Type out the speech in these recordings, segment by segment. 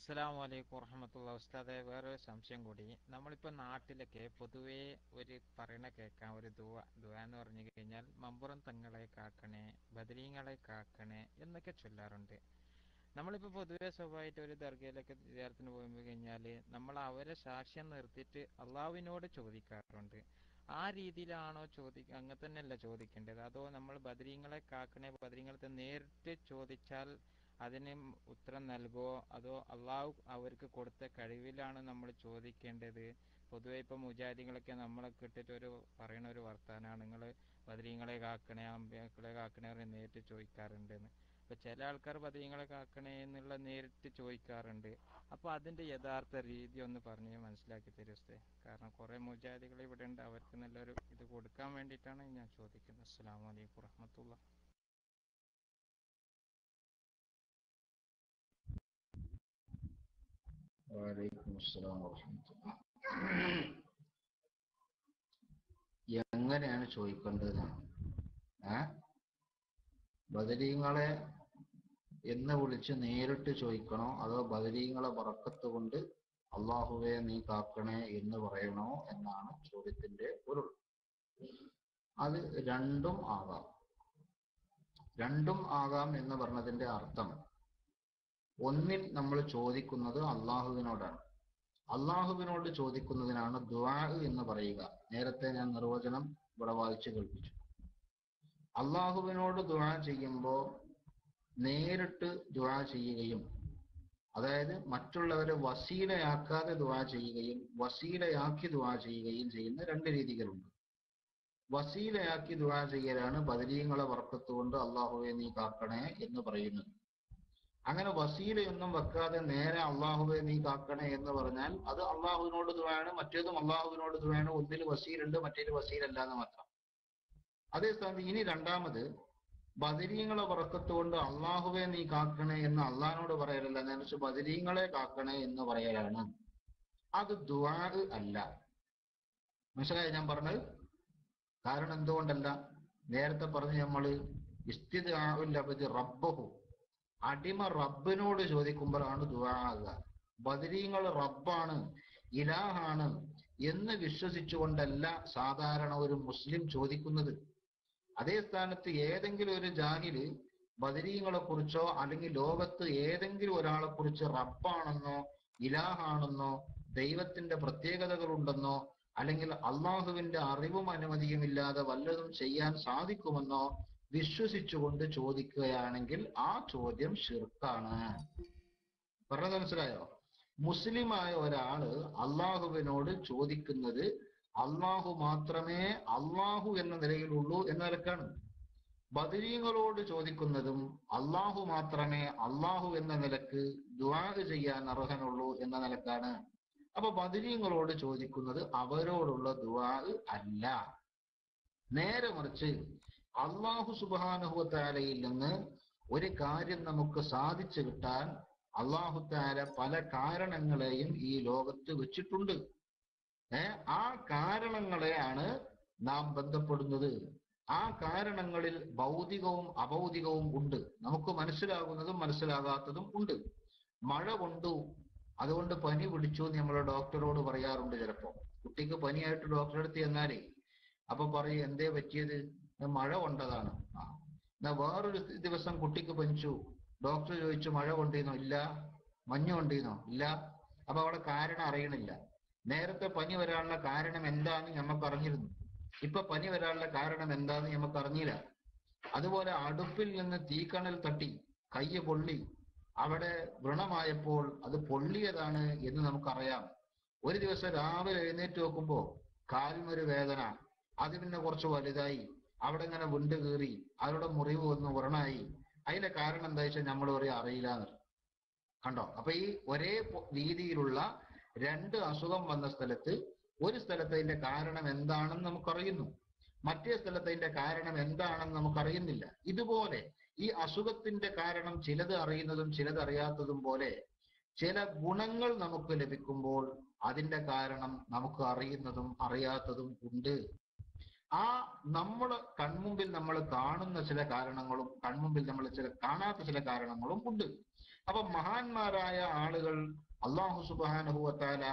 അസ്സലാമു വലൈക്കും വറഹമത്തുള്ള ഉസ്താദെ വേറൊരു സംശയം കൂടി. നമ്മളിപ്പോൾ നാട്ടിലൊക്കെ പൊതുവേ ഒരു പറയണ കേൾക്കാം. ഒരു ദുവ ദുവ എന്ന് പറഞ്ഞു കഴിഞ്ഞാൽ മമ്പുറം തങ്ങളെ കാക്കണേ ബദരീങ്ങളെ കാക്കണേ എന്നൊക്കെ ചൊല്ലാറുണ്ട്. നമ്മളിപ്പോൾ പൊതുവെ സ്വഭാവമായിട്ട് ഒരു ദർഗയിലൊക്കെ വിചാരത്തിന് പോകുമ്പോൾ കഴിഞ്ഞാൽ നമ്മൾ അവരെ സാക്ഷ്യം നിർത്തിയിട്ട് അള്ളാവിനോട് ചോദിക്കാറുണ്ട്. ആ രീതിയിലാണോ ചോദി അങ്ങനെ തന്നെയല്ല ചോദിക്കേണ്ടത്? അതോ നമ്മൾ ബദരീങ്ങളെ കാക്കണേ ബദരീങ്ങളെ നേരിട്ട് ചോദിച്ചാൽ അതിന് ഉത്തരം നൽകുമോ അതോ അള്ളാഹു അവർക്ക് കൊടുത്ത കഴിവിലാണ് നമ്മൾ ചോദിക്കേണ്ടത്? പൊതുവെ ഇപ്പൊ മുജാദികളൊക്കെ നമ്മളെ കിട്ടിട്ട് ഒരു പറയുന്ന ഒരു വർത്താനാണ്. നിങ്ങൾ ബദരീങ്ങളെ കാക്കണേ അമ്പിയാക്കളെ കാക്കണേ നേരിട്ട് ചോദിക്കാറുണ്ടെന്ന് അപ്പൊ ചില ആൾക്കാർ ബദരീങ്ങളെ കാക്കണേ എന്നുള്ള നേരിട്ട് ചോദിക്കാറുണ്ട്. അപ്പൊ അതിന്റെ യഥാർത്ഥ രീതി ഒന്ന് പറഞ്ഞ് മനസ്സിലാക്കി തരുവേ കാരണം കുറെ മുജാദികൾ ഇവിടെ ഉണ്ട്. അവർക്ക് നല്ലൊരു ഇത് കൊടുക്കാൻ വേണ്ടിയിട്ടാണ് ഞാൻ ചോദിക്കുന്നത്. അസ്സാം വലൈക്കും വറഹമത്തുള്ള വലൈക്കും അസ്സലാം വറഹ്മത്തുള്ളാഹി. എങ്ങനെയാണ് ചോദിക്കേണ്ടതെന്നാണ് ഏ? ബദരീങ്ങളെ എന്ന് വിളിച്ച് നേരിട്ട് ചോദിക്കണോ? അതോ ബദരീങ്ങളെ വറക്കത്ത് കൊണ്ട് അള്ളാഹുവെ നീ കാക്കണേ എന്ന് പറയണോ എന്നാണ് ചോദ്യത്തിന്റെ പൊരുൾ അത് രണ്ടും ആകാം. രണ്ടും ആകാം എന്ന് പറഞ്ഞതിന്റെ അർത്ഥം ഒന്നിൽ നമ്മൾ ചോദിക്കുന്നത് അള്ളാഹുവിനോടാണ്. അള്ളാഹുവിനോട് ചോദിക്കുന്നതിനാണ് ദ്വാ എന്ന് പറയുക. നേരത്തെ ഞാൻ നിർവചനം ഇവിടെ വായിച്ചു കേൾപ്പിച്ചു. അള്ളാഹുവിനോട് ദ്വാ ചെയ്യുമ്പോൾ നേരിട്ട് ദ്വാ ചെയ്യുകയും അതായത് മറ്റുള്ളവരെ വസീലയാക്കാതെ ദ്വാ ചെയ്യുകയും വസീലയാക്കി ദ്വാ ചെയ്യുകയും ചെയ്യുന്ന രണ്ട് രീതികളുണ്ട്. വസീലയാക്കി ദ്വാ ചെയ്യലാണ് ബദരീങ്ങളെ വർക്കത്തുകൊണ്ട് അള്ളാഹുവെ നീ കാക്കണേ എന്ന് പറയുന്നത്. അങ്ങനെ വസീലയൊന്നും വെക്കാതെ നേരെ അള്ളാഹുവെ നീ കാക്കണേ എന്ന് പറഞ്ഞാൽ അത് അള്ളാഹുവിനോട് ദുവാണ് മറ്റേതും അള്ളാഹുവിനോട് ദുവാണ് ഒന്നിൽ വസീലുണ്ട് മറ്റേത് വസീലല്ല എന്ന് മാത്രം. അതേ സ്ഥാനത്ത് ഇനി രണ്ടാമത് ബദരീങ്ങളെ വറക്കത്തുകൊണ്ട് അള്ളാഹുവെ നീ കാക്കണേ എന്ന് അള്ളാഹിനോട് പറയലല്ല. നേരിച്ച് ബദരീങ്ങളെ കാക്കണേ എന്ന് പറയലാണ്. അത് ദുവാ അല്ല. മനസ്സിലായി ഞാൻ പറഞ്ഞത്? കാരണം എന്തുകൊണ്ടല്ല? നേരത്തെ പറഞ്ഞ് നമ്മൾ ഇസ്തിദാഉൽ റബ്ബഹു അടിമ റബ്ബിനോട് ചോദിക്കുമ്പോഴാണ് ആകുക. ബദരീങ്ങൾ റബ്ബാണ് ഇലാഹാണ് എന്ന് വിശ്വസിച്ചുകൊണ്ടല്ല സാധാരണ ഒരു മുസ്ലിം ചോദിക്കുന്നത്. അതേ സ്ഥാനത്ത് ഏതെങ്കിലും ഒരു ജാഹിൽ ബദരീങ്ങളെ കുറിച്ചോ അല്ലെങ്കിൽ ലോകത്ത് ഏതെങ്കിലും ഒരാളെ കുറിച്ച് റബ്ബാണെന്നോ ഇലാഹാണെന്നോ ദൈവത്തിന്റെ പ്രത്യേകതകളുണ്ടെന്നോ അല്ലെങ്കിൽ അള്ളാഹുവിന്റെ അറിവും അനുമതിയും ഇല്ലാതെ വല്ലതും ചെയ്യാൻ സാധിക്കുമെന്നോ വിശ്വസിച്ചുകൊണ്ട് ചോദിക്കുകയാണെങ്കിൽ ആ ചോദ്യം ഷിർക്കാണ് പറഞ്ഞത് മനസ്സിലായോ? മുസ്ലിമായ ഒരാൾ അള്ളാഹുവിനോട് ചോദിക്കുന്നത് അള്ളാഹു മാത്രമേ അള്ളാഹു എന്ന നിലയിലുള്ളൂ എന്ന നിലക്കാണ്. ബദരീങ്ങളോട് ചോദിക്കുന്നതും അള്ളാഹു മാത്രമേ അള്ളാഹു എന്ന നിലയ്ക്ക് ദുആ ചെയ്യാൻ അർഹനുള്ളൂ എന്ന നിലക്കാണ്. അപ്പൊ ബദരീങ്ങളോട് ചോദിക്കുന്നത് അവരോടുള്ള ദുആ അല്ല. നേരെ മറിച്ച് അള്ളാഹു സുബാനുഹുത്താലയിൽ നിന്ന് ഒരു കാര്യം നമുക്ക് സാധിച്ചു കിട്ടാൻ അള്ളാഹു താല പല കാരണങ്ങളെയും ഈ ലോകത്ത് വെച്ചിട്ടുണ്ട്. ആ കാരണങ്ങളെയാണ് നാം ബന്ധപ്പെടുന്നത്. ആ കാരണങ്ങളിൽ ഭൗതികവും അഭൗതികവും ഉണ്ട്. നമുക്ക് മനസ്സിലാകുന്നതും മനസ്സിലാകാത്തതും ഉണ്ട്. മഴ കൊണ്ടു അതുകൊണ്ട് പനി പിടിച്ചു എന്ന് നമ്മളെ ഡോക്ടറോട് പറയാറുണ്ട് ചിലപ്പോ. കുട്ടിക്ക് പനിയായിട്ട് ഡോക്ടറെ അടുത്ത് ചെന്നാലേ. അപ്പൊ പറയും എന്തേ പറ്റിയത്? മഴ കൊണ്ടതാണ്. ആ. എന്നാ വേറൊരു ദിവസം കുട്ടിക്ക് പനിച്ചു. ഡോക്ടർ ചോദിച്ചു മഴ കൊണ്ടിരുന്നോ ഇല്ല. മഞ്ഞ് കൊണ്ടിരുന്നോ ഇല്ല. അപ്പൊ അവിടെ കാരണം അറിയണില്ല. നേരത്തെ പനി വരാനുള്ള കാരണം എന്താന്ന് നമുക്ക് അറിഞ്ഞിരുന്നു ഇപ്പൊ പനി വരാനുള്ള കാരണം എന്താന്ന് നമുക്ക് അറിഞ്ഞില്ല അതുപോലെ അടുപ്പിൽ നിന്ന് തീക്കണൽ തട്ടി കയ്യ് പൊള്ളി അവിടെ വ്രണമായപ്പോൾ അത് പൊള്ളിയതാണ് എന്ന് നമുക്കറിയാം. ഒരു ദിവസം രാവിലെ എഴുന്നേറ്റ് നോക്കുമ്പോ കാലിനൊരു വേദന. അത് പിന്നെ കുറച്ച് വലുതായി. അവിടെ ഇങ്ങനെ വിണ്ട് കീറി അവരുടെ മുറിവ് വന്ന് വ്രണായി. അതിന്റെ കാരണം എന്താ വെച്ചാൽ നമ്മൾ പറയും അറിയില്ല കണ്ടോ? അപ്പൊ ഈ ഒരേ രീതിയിലുള്ള രണ്ട് അസുഖം വന്ന സ്ഥലത്ത് ഒരു സ്ഥലത്ത് അതിന്റെ കാരണം എന്താണെന്ന് നമുക്കറിയുന്നു. മറ്റേ സ്ഥലത്ത് അതിന്റെ കാരണം എന്താണെന്ന് നമുക്കറിയുന്നില്ല. ഇതുപോലെ ഈ അസുഖത്തിന്റെ കാരണം ചിലത് അറിയുന്നതും ചിലത് അറിയാത്തതും പോലെ ചില ഗുണങ്ങൾ നമുക്ക് ലഭിക്കുമ്പോൾ അതിന്റെ കാരണം നമുക്ക് അറിയുന്നതും അറിയാത്തതും ഉണ്ട്. ആ നമ്മൾ കൺമുമ്പിൽ നമ്മൾ കാണുന്ന ചില കാരണങ്ങളും കൺമുമ്പിൽ നമ്മൾ ചില കാണാത്ത ചില കാരണങ്ങളും ഉണ്ട്. അപ്പൊ മഹാന്മാരായ ആളുകൾ അള്ളാഹു സുബാനുഭവത്താല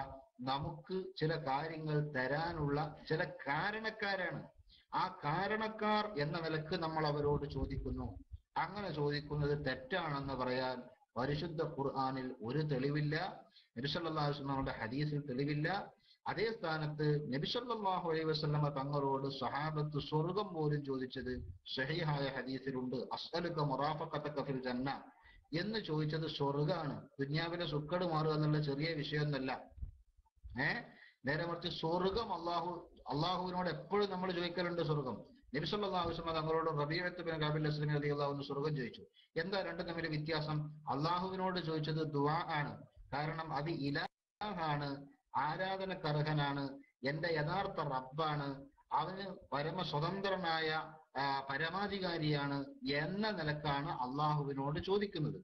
നമുക്ക് ചില കാര്യങ്ങൾ തരാനുള്ള ചില കാരണക്കാരാണ്. ആ കാരണക്കാർ എന്ന നിലയ്ക്ക് നമ്മൾ അവരോട് ചോദിക്കുന്നു. അങ്ങനെ ചോദിക്കുന്നത് തെറ്റാണെന്ന് പറയാൻ പരിശുദ്ധ ഖുർആാനിൽ ഒരു തെളിവില്ല. നബിസല്ലാഹുസ്ലമയുടെ ഹദീസിൽ തെളിവില്ല. അതേ സ്ഥാനത്ത് നബിസല്ലാഹു അലൈഹി വസല്ലമ തങ്ങളോട് സഹാബത്ത് സ്വർഗം പോലും ചോദിച്ചത് ഷഹീഹായ ഹദീസിലുണ്ട്. അസ്അലുക മുറാഫഖതക ഫിൽ ജന്ന എന്ന് ചോദിച്ചത് സ്വർഗാണ്. ദുന്യാവിലെ സുക്കട് മാറുക എന്നുള്ള ചെറിയ വിഷയമൊന്നല്ല. ഏ? നേരെ മറിച്ച് സ്വർഗം അള്ളാഹു അള്ളാഹുവിനോട് എപ്പോഴും നമ്മൾ ചോദിക്കലുണ്ട് സ്വർഗം. നബിസല്ലാഹു വസ്ലമ തങ്ങളോട് റബീഅത്ത് ബിൻ കാബിൽ അസ്ലമി അലി അള്ളാഹുവിന് സ്വർഗം ചോദിച്ചു. എന്താ രണ്ടും തമ്മിലെ വ്യത്യാസം? അള്ളാഹുവിനോട് ചോദിച്ചത് ദുആ ആണ്. കാരണം അത് ഇലാഹാണ്. ആരാധനക്കർഹനാണ് എന്റെ യഥാർത്ഥ റബ്ബാണ് അവന് പരമ സ്വതന്ത്രനായ പരമാധികാരിയാണ് എന്ന നിലക്കാണ് അള്ളാഹുവിനോട് ചോദിക്കുന്നത്.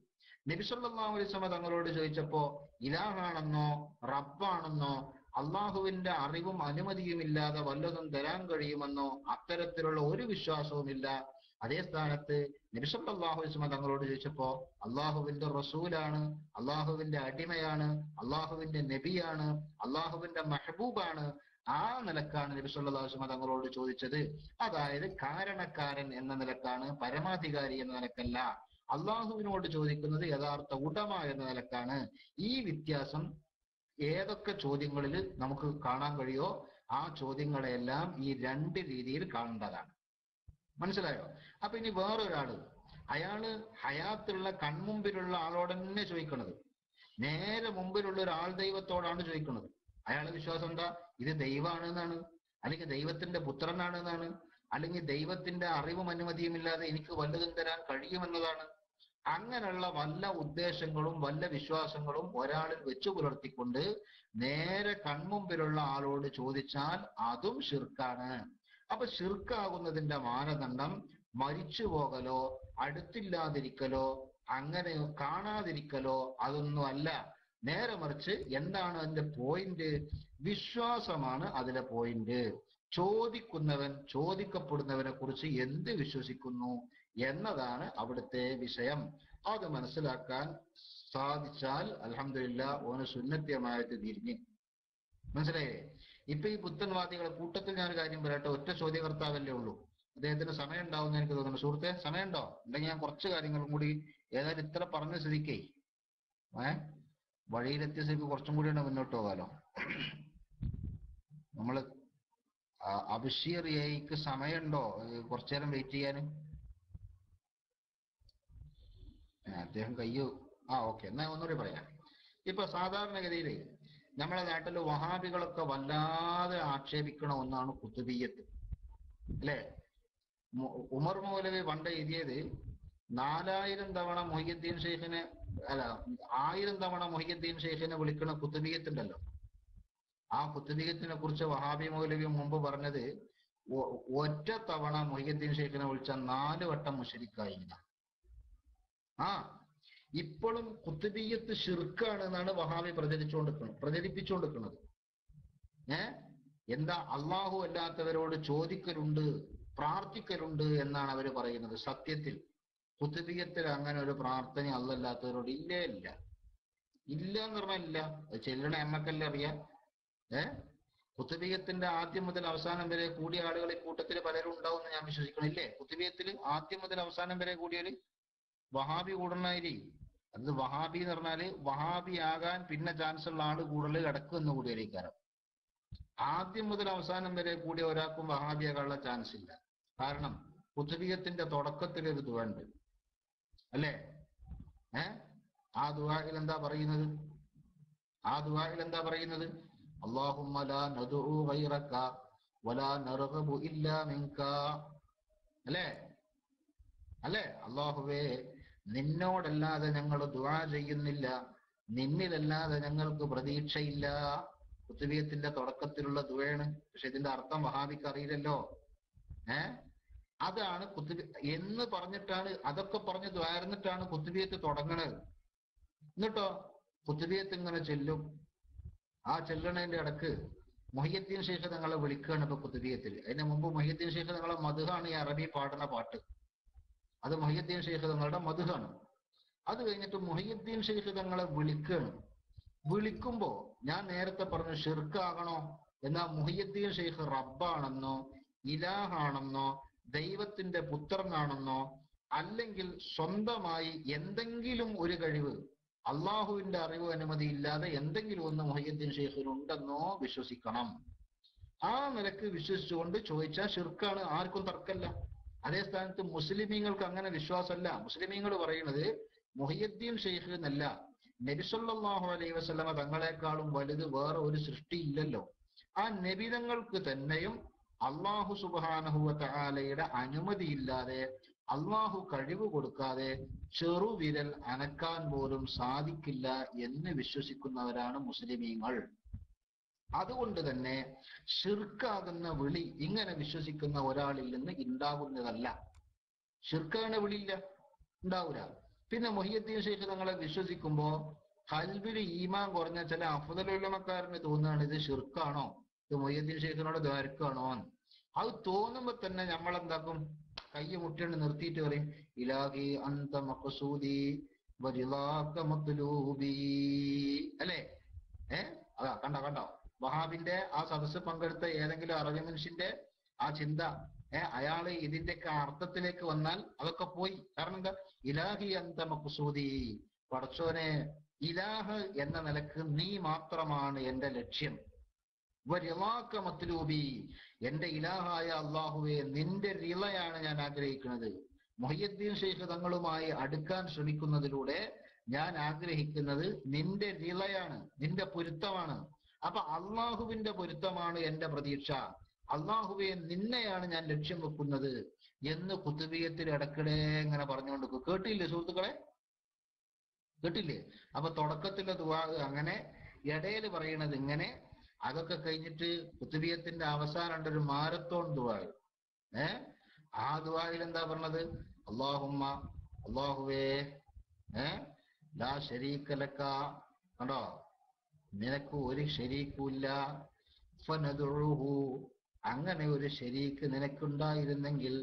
നബിസല്ലാഹു അലൈസ്മ തങ്ങളോട് ചോദിച്ചപ്പോ ഇലാഹാണെന്നോ റബ്ബാണെന്നോ അള്ളാഹുവിന്റെ അറിവും അനുമതിയുമില്ലാതെ വല്ലതും തരാൻ കഴിയുമെന്നോ അത്തരത്തിലുള്ള ഒരു വിശ്വാസവുമില്ല. അതേ സ്ഥാനത്ത് നബിസല്ലാഹു വസ്മ തങ്ങളോട് ചോദിച്ചപ്പോ അള്ളാഹുവിന്റെ റസൂലാണ് അള്ളാഹുവിന്റെ അടിമയാണ് അള്ളാഹുവിന്റെ നബിയാണ് അള്ളാഹുവിന്റെ മെഹബൂബാണ്. ആ നിലക്കാണ് നബിസുല്ലാസ്മ തങ്ങളോട് ചോദിച്ചത്. അതായത് കാരണക്കാരൻ എന്ന നിലക്കാണ് പരമാധികാരി എന്ന നിലക്കല്ല. അള്ളാഹുവിനോട് ചോദിക്കുന്നത് യഥാർത്ഥ ഉടമ എന്ന നിലക്കാണ്. ഈ വ്യത്യാസം ഏതൊക്കെ ചോദ്യങ്ങളിൽ നമുക്ക് കാണാൻ കഴിയോ? ആ ചോദ്യങ്ങളെല്ലാം ഈ രണ്ട് രീതിയിൽ കാണേണ്ടതാണ്. മനസ്സിലായോ? അപ്പൊ ഇനി വേറൊരാൾ. അയാൾ ഹയാത്തുള്ള കൺമുമ്പിലുള്ള ആളോട് തന്നെ ചോദിക്കണത്. നേരെ മുമ്പിലുള്ള ഒരു ആൾ ദൈവത്തോടാണ് ചോദിക്കുന്നത് അയാളെ വിശ്വാസം എന്താ? ഇത് ദൈവമാണ് എന്നാണ് അല്ലെങ്കിൽ ദൈവത്തിന്റെ പുത്രനാണ് എന്നാണ് അല്ലെങ്കിൽ ദൈവത്തിന്റെ അറിവും അനുമതിയുമില്ലാതെ എനിക്ക് വല്ലതും തരാൻ കഴിയുമെന്നതാണ്. അങ്ങനെയുള്ള വല്ല ഉദ്ദേശങ്ങളും വല്ല വിശ്വാസങ്ങളും ഒരാളിൽ വെച്ചു പുലർത്തിക്കൊണ്ട് നേരെ കൺമുമ്പിലുള്ള ആളോട് ചോദിച്ചാൽ അതും ഷിർക്കാണ് അപ്പൊ ഷിർക്കാകുന്നതിന്റെ മാനദണ്ഡം മരിച്ചു പോകലോ അടുത്തില്ലാതിരിക്കലോ അങ്ങനെ കാണാതിരിക്കലോ അതൊന്നും അല്ല. നേരെ മറിച്ച് എന്താണ് അതിന്റെ പോയിന്റ് വിശ്വാസമാണ് അതിലെ പോയിന്റ് ചോദിക്കുന്നവൻ ചോദിക്കപ്പെടുന്നവനെ കുറിച്ച് എന്ത് വിശ്വസിക്കുന്നു എന്നതാണ് അവിടുത്തെ വിഷയം. അത് മനസ്സിലാക്കാൻ സാധിച്ചാൽ അലഹമില്ല ഓന് സുന്നത്യമായിട്ട് തിരിഞ്ഞ് മനസ്സിലായേ ഇപ്പൊ ഈ പുത്തൻവാദികളെ കൂട്ടത്തിൽ ഞാൻ ഒരു കാര്യം പറയട്ടെ ഒറ്റ ചോദ്യകർത്താവല്ലേ ഉള്ളൂ. അദ്ദേഹത്തിന് സമയം ഉണ്ടാവും എനിക്ക് തോന്നുന്നു. സുഹൃത്തെ സമയമുണ്ടോ? ഉണ്ടെങ്കിൽ ഞാൻ കുറച്ച് കാര്യങ്ങളും കൂടി ഏതായാലും ഇത്ര പറഞ്ഞ സ്ഥിതിക്കേ ഏ? വഴിയിലെത്തിയ സ്ഥിതിക്ക് കുറച്ചും കൂടി മുന്നോട്ട് പോകാലോ. നമ്മൾ അബഷീർ സമയമുണ്ടോ? കുറച്ചു നേരം വെയിറ്റ് ചെയ്യാന്. അദ്ദേഹം കയ്യോ ആ ഓക്കെ എന്നാ ഒന്നുകൂടി പറയാം. ഇപ്പൊ സാധാരണഗതിയിൽ നമ്മളെ നാട്ടിൽ വഹാബികളൊക്കെ വല്ലാതെ ആക്ഷേപിക്കണ ഒന്നാണ് കുത്തുബീയത്ത് അല്ലേ? ഉമർ മൗലവി പണ്ട് എഴുതിയത് നാലായിരം തവണ മൊഹിയുദ്ദീൻ ഷെയ്ഖിനെ അല്ല ആയിരം തവണ മൊഹിയുദ്ദീൻ ഷെയ്ഖിനെ വിളിക്കണ കുത്തുബീയത്തുണ്ടല്ലോ ആ കുത്തുബീയത്തിനെ കുറിച്ച് വഹാബി മൗലവി മുമ്പ് പറഞ്ഞത് ഒറ്റ തവണ മൊഹിയുദ്ദീൻ ഷെയ്ഖിനെ വിളിച്ച നാല് വട്ടം മുഷരിക്കായി ആ ഇപ്പോഴും കുത്തുബീയത്ത് ഷിർക്കാണ് എന്നാണ് വഹാബി പ്രചരിച്ചുകൊണ്ടിരിക്കുന്നത് പ്രചരിപ്പിച്ചുകൊണ്ടിരിക്കുന്നത്. ഏ? എന്താ അള്ളാഹു അല്ലാത്തവരോട് ചോദിക്കലുണ്ട് പ്രാർത്ഥിക്കലുണ്ട് എന്നാണ് അവർ പറയുന്നത്. സത്യത്തിൽ കുത്തുബീയത്തിൽ അങ്ങനെ ഒരു പ്രാർത്ഥന അല്ലല്ലാത്തവരോട് ഇല്ലേ ഇല്ല. ഇല്ല എന്ന് പറഞ്ഞാൽ ഇല്ല. ചെല്ലണ എമ്മക്കല്ലേ അറിയാം. ഏ? കുത്തുബീയത്തിന്റെ ആദ്യം മുതൽ അവസാനം വരെ കൂടിയ ആളുകൾ ഈ കൂട്ടത്തിൽ പലരും ഉണ്ടാവും എന്ന് ഞാൻ വിശ്വസിക്കണം ഇല്ലേ കുത്തുബീയത്തിൽ ആദ്യം മുതൽ അവസാനം വരെ കൂടിയാൽ വഹാബി കൂടണായിരി അത് വഹാബി എന്ന് പറഞ്ഞാൽ വഹാബി ആകാൻ പിന്നെ ചാൻസ് ഉള്ള ആൾ കൂടുതൽ കിടക്കും എന്ന് കൂടിയായിരിക്കാരം ആദ്യം മുതൽ അവസാനം വരെ കൂടിയ ഒരാൾക്കും വഹാബിയാകാനുള്ള ചാൻസ് ഇല്ല. കാരണം കുത്തുബീയത്തിന്റെ തുടക്കത്തിൽ ഒരു ദുവ ഉണ്ട് അല്ലേ? ഏ? ആ ദുവായിൽ എന്താ പറയുന്നത്? ആ ദുവായിൽ എന്താ പറയുന്നത്? അള്ളാഹുമ്മ ലാ നദുഉ ഗൈറക വലാ ഇല്ലാ അല്ലേ? അല്ലേ? അള്ളാഹുവേ നിന്നോടല്ലാതെ ഞങ്ങൾ ദുവാ ചെയ്യുന്നില്ല. നിന്നിലല്ലാതെ ഞങ്ങൾക്ക് പ്രതീക്ഷയില്ല. കുത്തുബിയത്തിന്റെ തുടക്കത്തിലുള്ള ദുവയാണ് പക്ഷെ ഇതിന്റെ അർത്ഥം വഹാബിക്ക് അറിയില്ലല്ലോ. ഏ? അതാണ് കുത്തുബി എന്ന് പറഞ്ഞിട്ടാണ് അതൊക്കെ പറഞ്ഞ് ദ്വാരന്നിട്ടാണ് കുത്തുബിയത്ത് തുടങ്ങണത്. എന്നിട്ടോ? കുത്തുബിയത്ത് ഇങ്ങനെ ചെല്ലും. ആ ചെല്ലണതിന്റെ ഇടയ്ക്ക് മൊഹ്യത്തിന് ശേഷം നിങ്ങളെ വിളിക്കുകയാണ് ഇപ്പൊ കുത്തുബിയത്തിൽ. അതിന് മുമ്പ് മൊഹ്യത്തിന് ശേഷം നിങ്ങളെ മധുഹാണ് ഈ അറബി പാടുന്ന പാട്ട്. അത് മൊഹിയുദ്ദീൻ ഷെയ്ഖ് തങ്ങളുടെ മധുഹാണ്. അത് കഴിഞ്ഞിട്ട് മൊഹിയുദ്ദീൻ ഷെയ്ഖ് തങ്ങളെ വിളിക്കുകയാണ് വിളിക്കുമ്പോ ഞാൻ നേരത്തെ പറഞ്ഞു ഷിർക്കാകണോ എന്നാ മുഹിയുദ്ദീൻ ഷെയ്ഖ് റബ്ബാണെന്നോ ഇലാഹാണെന്നോ ദൈവത്തിന്റെ പുത്രനാണെന്നോ അല്ലെങ്കിൽ സ്വന്തമായി എന്തെങ്കിലും ഒരു കഴിവ് അള്ളാഹുവിന്റെ അറിവ് അനുമതി ഇല്ലാതെ എന്തെങ്കിലും ഒന്ന് മൊഹിയുദ്ദീൻ ഷെയ്ഖിനുണ്ടെന്നോ വിശ്വസിക്കണം. ആ നിലയ്ക്ക് വിശ്വസിച്ചുകൊണ്ട് ചോദിച്ചാൽ ഷിർക്കാണ് ആർക്കും തർക്കല്ല അതേ സ്ഥാനത്ത് മുസ്ലിമീങ്ങൾക്ക് അങ്ങനെ വിശ്വാസമല്ല. മുസ്ലിമീങ്ങൾ പറയുന്നത് മുഹിയുദ്ദീൻ ഷെയ്ഖ് എന്നല്ല. നബിസല്ലാഹു അലൈഹി വസ്ലമ തങ്ങളെക്കാളും വലുത് വേറെ ഒരു സൃഷ്ടി ഇല്ലല്ലോ. ആ നബിതങ്ങൾക്ക് തന്നെയും അള്ളാഹു സുബാനഹുവ തആലയുടെ അനുമതിയില്ലാതെ അള്ളാഹു കഴിവ് കൊടുക്കാതെ ചെറുവിരൽ അനക്കാൻ പോലും സാധിക്കില്ല എന്ന് വിശ്വസിക്കുന്നവരാണ് മുസ്ലിമീങ്ങൾ. അതുകൊണ്ട് തന്നെ ഷിർക്കാകുന്ന വിളി ഇങ്ങനെ വിശ്വസിക്കുന്ന ഒരാളിൽ നിന്ന് ഉണ്ടാകുന്നതല്ല ഷിർക്കാണ് വിളിയില്ല ഉണ്ടാവൂല പിന്നെ മൊഹിയത്തിന് ശേഷം തങ്ങളെ വിശ്വസിക്കുമ്പോ കൽബിൽ ഈമാൻ കുറഞ്ഞ ചില അഫുദലുള്ളമക്കാരന് തോന്നുകയാണ് ഇത് ഷിർക്കാണോ ഇത് മൊഹിയത്തിന് ഷെയ്ഖിനോട് ദ്വാരക്കാണോ അത് തോന്നുമ്പോ തന്നെ നമ്മൾ എന്താക്കും കൈ മുട്ടിയാണ് നിർത്തിയിട്ട് പറയും ഇലാഹി അന്ത മത്ലൂബി. അല്ലേ? ഏ? അതാ കണ്ടോ കണ്ടോ? വഹാബിന്റെ ആ സദസ്സ് പങ്കെടുത്ത ഏതെങ്കിലും അറബി മനുഷ്യന്റെ ആ ചിന്ത ഏ അയാൾ ഇതിന്റെയൊക്കെ അർത്ഥത്തിലേക്ക് വന്നാൽ അതൊക്കെ പോയി. കാരണം എന്താ? ഇലാഹി അന്ത മക്സൂദി. പടച്ചോനെ ഇലാഹ് എന്ന നിലയ്ക്ക് നീ മാത്രമാണ് എന്റെ ലക്ഷ്യം. മത്ലൂബി എന്റെ ഇലാഹായ അള്ളാഹുവെ നിന്റെ റിളയാണ് ഞാൻ ആഗ്രഹിക്കുന്നത്. മൊഹിയുദ്ദീൻ ഷെയ്ഖ് തങ്ങളുമായി അടുക്കാൻ ശ്രമിക്കുന്നതിലൂടെ ഞാൻ ആഗ്രഹിക്കുന്നത് നിന്റെ റിളയാണ് നിന്റെ പൊരുത്തമാണ്. അപ്പൊ അള്ളാഹുവിന്റെ പൊരുത്തമാണ് എന്റെ പ്രതീക്ഷ. അള്ളാഹുവെ നിന്നെയാണ് ഞാൻ ലക്ഷ്യം വെക്കുന്നത് എന്ന് കുത്തുബീയത്തിൽ ഇടക്കിടെ ഇങ്ങനെ പറഞ്ഞുകൊണ്ട്. കേട്ടില്ലേ സുഹൃത്തുക്കളെ? കേട്ടില്ലേ? അപ്പൊ തുടക്കത്തിലെ ദുവാ അങ്ങനെ ഇടയിൽ പറയണത് ഇങ്ങനെ അതൊക്കെ കഴിഞ്ഞിട്ട് കുത്തുബിയത്തിന്റെ അവസാനം ഒരു മാരത്തോൺ ദുവാ ഏ? ആ ദുവായിൽ എന്താ പറഞ്ഞത്? അള്ളാഹുമ്മ അള്ളാഹുവേ ഏ? ലാ ശരീക്കലക്ക. കണ്ടോ? നിനക്ക് ഒരു ശരീക്കുമില്ല. ഫനദുഹു അങ്ങനെ ഒരു ശരീക്ക് നിനക്കുണ്ടായിരുന്നെങ്കിൽ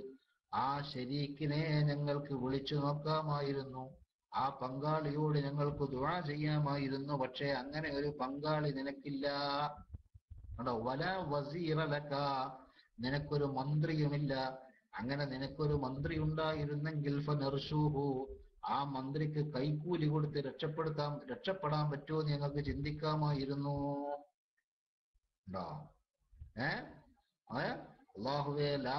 ആ ശരീക്കിനെ ഞങ്ങൾക്ക് വിളിച്ചു നോക്കാമായിരുന്നു. ആ പങ്കാളിയോട് ഞങ്ങൾക്ക് ദുഴ ചെയ്യാമായിരുന്നു. പക്ഷേ അങ്ങനെ ഒരു പങ്കാളി നിനക്കില്ല. വല വസീറലക്ക നിനക്കൊരു മന്ത്രിയുമില്ല. അങ്ങനെ നിനക്കൊരു മന്ത്രി ഉണ്ടായിരുന്നെങ്കിൽ ഫനർഷൂഹു. ആ മന്ത്രിക്ക് കൈക്കൂലി കൊടുത്ത് രക്ഷപ്പെടുത്താൻ രക്ഷപ്പെടാൻ പറ്റുമോ എന്ന് ഞങ്ങൾക്ക് ചിന്തിക്കാമായിരുന്നു. ഉണ്ടോ ഏ? അള്ളാഹുവേല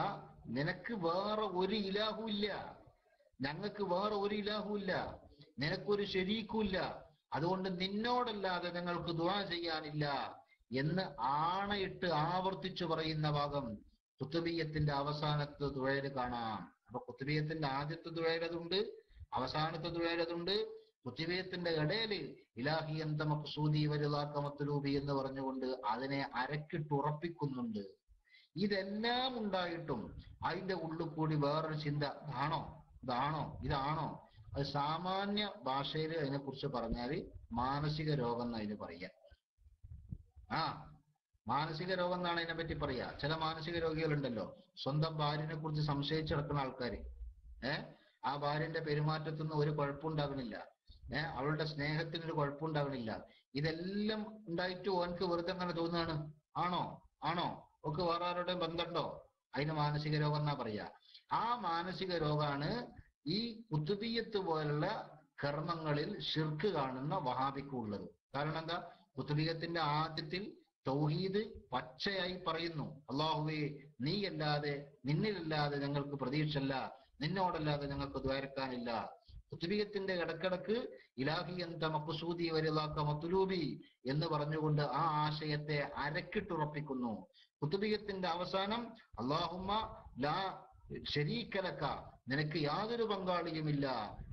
നിനക്ക് വേറെ ഒരു ഇലാഹും ഇല്ല. ഞങ്ങൾക്ക് വേറെ ഒരു ഇലാഹും ഇല്ല. നിനക്കൊരു ശരീക്കുമില്ല അതുകൊണ്ട് നിന്നോടല്ലാതെ ഞങ്ങൾക്ക് ദുആ ചെയ്യാനില്ല എന്ന് ആണയിട്ട് ആവർത്തിച്ചു പറയുന്ന ഭാഗം കുത്തുബീയത്തിന്റെ അവസാനത്തെ തുഴയിൽ കാണാം. അപ്പൊ കുത്തുബീയത്തിന്റെ ആദ്യത്തെ തുഴയിലതുണ്ട് അവസാനത്തെ തുഴയിലതുണ്ട് കുത്തുബീയത്തിന്റെ ഇടയിൽ ഇലാഹി എന്ത മക്സൂദി എന്ന് പറഞ്ഞുകൊണ്ട് അതിനെ അരക്കിട്ടുറപ്പിക്കുന്നുണ്ട് ഇതെല്ലാം ഉണ്ടായിട്ടും അതിന്റെ ഉള്ളിൽ കൂടി വേറൊരു ചിന്ത ഇതാണോ? ഇതാണോ? ഇതാണോ? അത് സാമാന്യ ഭാഷയിൽ അതിനെക്കുറിച്ച് പറഞ്ഞാൽ മാനസിക രോഗം എന്ന് അതിന് പറയാ. ആ മാനസിക രോഗം എന്നാണ് അതിനെ പറ്റി പറയാ. ചില മാനസിക രോഗികളുണ്ടല്ലോ സ്വന്തം ഭാര്യനെ കുറിച്ച് സംശയിച്ചിടക്കുന്ന ആൾക്കാര്. ഏ? ആ ഭാര്യന്റെ പെരുമാറ്റത്തൊന്നും ഒരു കുഴപ്പമുണ്ടാകണില്ല ഏർ അവളുടെ സ്നേഹത്തിന് ഒരു കുഴപ്പമുണ്ടാകണില്ല ഇതെല്ലാം ഉണ്ടായിട്ട് ഓനക്ക് വെറുതെ അങ്ങനെ തോന്നുകയാണ് ആണോ? ആണോ? ഒക്കെ വേറെ ആരുടെയും ബന്ധമുണ്ടോ അതിന് മാനസിക രോഗം എന്നാ പറയാ. ആ മാനസിക രോഗമാണ് ഈ കുത്തുബീയത്ത് പോലുള്ള കർമ്മങ്ങളിൽ ഷിർക്ക് കാണുന്ന വഹാബിക്കുള്ളത് കാരണം എന്താ? കുത്തുബീയത്തിന്റെ ആദ്യത്തിൽ തൗഹീദ് പച്ചയായി പറയുന്നു. അള്ളാഹുവേ നീയല്ലാതെ നിന്നിലല്ലാതെ ഞങ്ങൾക്ക് പ്രതീക്ഷല്ല നിന്നോടല്ലാതെ ഞങ്ങൾക്ക് ദ്വാരക്കാനില്ല. കുത്തുബീയത്തിന്റെ ഇടക്കിടക്ക് ഇലാഹി എന്ത മക്കുസൂദി വരിലാക്ക മത്തുലൂബി എന്ന് പറഞ്ഞുകൊണ്ട് ആ ആശയത്തെ അരക്കിട്ടുറപ്പിക്കുന്നു. കുത്തുബീയത്തിന്റെ അവസാനം അള്ളാഹുമ്മ ലാ ശരീക്കലക്ക നിനക്ക് യാതൊരു പങ്കാളിയുമില്ല.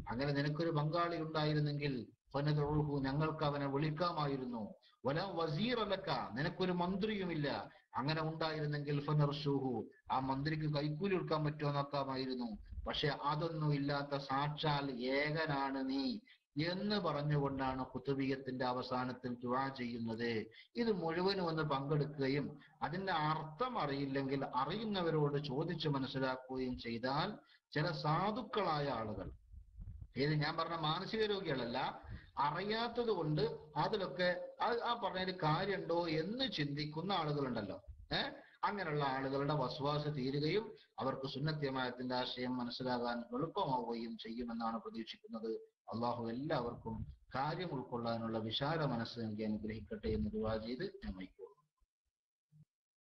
അങ്ങനെ നിനക്കൊരു പങ്കാളി ഉണ്ടായിരുന്നെങ്കിൽ ഫനതൊഴുഹു ഞങ്ങൾക്ക് അവനെ വിളിക്കാമായിരുന്നു. വല വസീറലക്ക നിനക്കൊരു മന്ത്രിയുമില്ല. അങ്ങനെ ഉണ്ടായിരുന്നെങ്കിൽ ഫനർഷൂഹു ആ മന്ത്രിക്ക് കൈക്കൂലി കൊടുക്കാൻ പറ്റുമോ നോക്കാമായിരുന്നു പക്ഷെ അതൊന്നും ഇല്ലാത്ത സാക്ഷാൽ ഏകനാണ് നീ എന്ന് പറഞ്ഞുകൊണ്ടാണ് കുത്തുബീയത്തിന്റെ അവസാനത്തിൽ ദുവാ ചെയ്യുന്നത്. ഇത് മുഴുവനും ഒന്ന് പങ്കെടുക്കുകയും അതിന്റെ അർത്ഥം അറിയില്ലെങ്കിൽ അറിയുന്നവരോട് ചോദിച്ചു മനസ്സിലാക്കുകയും ചെയ്താൽ ചില സാധുക്കളായ ആളുകൾ ഏത് ഞാൻ പറഞ്ഞ മാനസിക രോഗികളല്ല അറിയാത്തത് കൊണ്ട് അതിലൊക്കെ ആ പറഞ്ഞതിൽ കാര്യമുണ്ടോ എന്ന് ചിന്തിക്കുന്ന ആളുകളുണ്ടല്ലോ. ഏഹ് അങ്ങനെയുള്ള ആളുകളുടെ വസ്വാസ തീരുകയും അവർക്ക് സുന്നത്യമായത്തിന്റെ ആശയം മനസ്സിലാകാൻ എളുപ്പമാവുകയും ചെയ്യുമെന്നാണ് പ്രതീക്ഷിക്കുന്നത്. അള്ളാഹു എല്ലാവർക്കും കാര്യം ഉൾക്കൊള്ളാനുള്ള വിശാല മനസ്സ് നൽകി അനുഗ്രഹിക്കട്ടെ എന്ന് ദുവാ ചെയ്ത് ഞാൻ വയ്ക്കും